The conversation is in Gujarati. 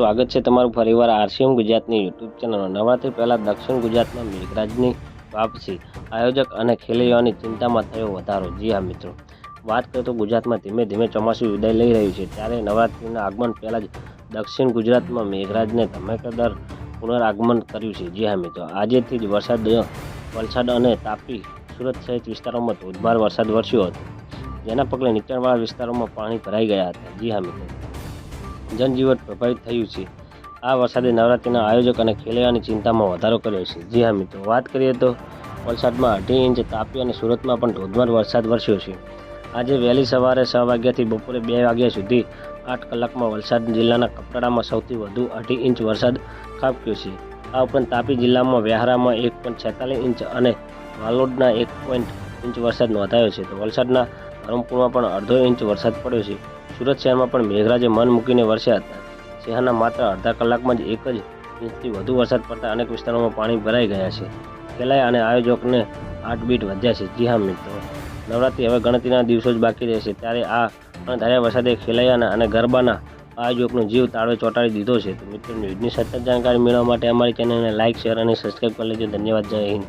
સ્વાગત છે તમારું ફરીવાર આરસીએમ ગુજરાતની યુટ્યુબ ચેનલ નવરાત્રી પહેલાં દક્ષિણ ગુજરાતમાં મેઘરાજની વાપસી આયોજક અને ખેલૈયાઓની ચિંતામાં થયો વધારો. જી હા, મિત્રો. વાત કરીએ તો ગુજરાતમાં ધીમે ધીમે ચોમાસું વિદાય લઈ રહ્યું છે. ત્યારે નવરાત્રિના આગમન પહેલાં જ દક્ષિણ ગુજરાતમાં મેઘરાજને ધમાકેદાર પુનરાગમન કર્યું છે. જી હા, મિત્રો. આજેથી જ વરસાદ વલસાડ અને તાપી સુરત સહિત વિસ્તારોમાં ધોધમાર વરસાદ વરસ્યો હતો. જેના પગલે નીચાણવાળા વિસ્તારોમાં પાણી ભરાઈ ગયા હતા. જી હા, મિત્રો. જનજીવન પ્રભાવિત થયું છે. આ વરસાદે નવરાત્રિના આયોજક અને ખેલૈયાની ચિંતામાં વધારો કર્યો છે. જી હા મિત્રો, વાત કરીએ તો વલસાડમાં અઢી ઇંચ તાપી અને સુરતમાં પણ ધોધમાર વરસાદ વરસ્યો છે. આજે વહેલી સવારે છ વાગ્યાથી બપોરે બે વાગ્યા સુધી આઠ કલાકમાં વલસાડ જિલ્લાના કપરાડામાં સૌથી વધુ અઢી ઇંચ વરસાદ ખાબક્યો છે. આ ઉપરાંત તાપી જિલ્લામાં વ્યારામાં એક પોઈન્ટ છેતાલીસ ઇંચ અને વાલોડના એક પોઈન્ટ ઇંચ વરસાદ નોંધાયો છે. તો વલસાડના ધરમપુરમાં પણ અડધો ઇંચ વરસાદ પડ્યો છે. સુરત શહેરમાં પણ મેઘરાજે મન મૂકીને વરસ્યા હતા શહેરના માત્ર અડધા કલાકમાં જ એક જ ઇંચથી વધુ વરસાદ પડતા અનેક વિસ્તારોમાં પાણી ભરાઈ ગયા છે. ખેલાયા અને આયોજકને હાર્ટબીટ વધ્યા છે. જી હા, મિત્રો. નવરાત્રિ હવે ગણતરીના દિવસો જ બાકી રહેશે. ત્યારે આ અણધાર્યા વરસાદે ખેલૈયાના અને ગરબાના આયોજકનો જીવ તાળવે ચોંટાડી દીધો છે. તો મિત્રો, ન્યૂઝની સતત જાણકારી મેળવવા માટે અમારી ચેનલને લાઇક શેર અને સબસ્ક્રાઈબ કરી લેજો. ધન્યવાદ. જય હિન્દ.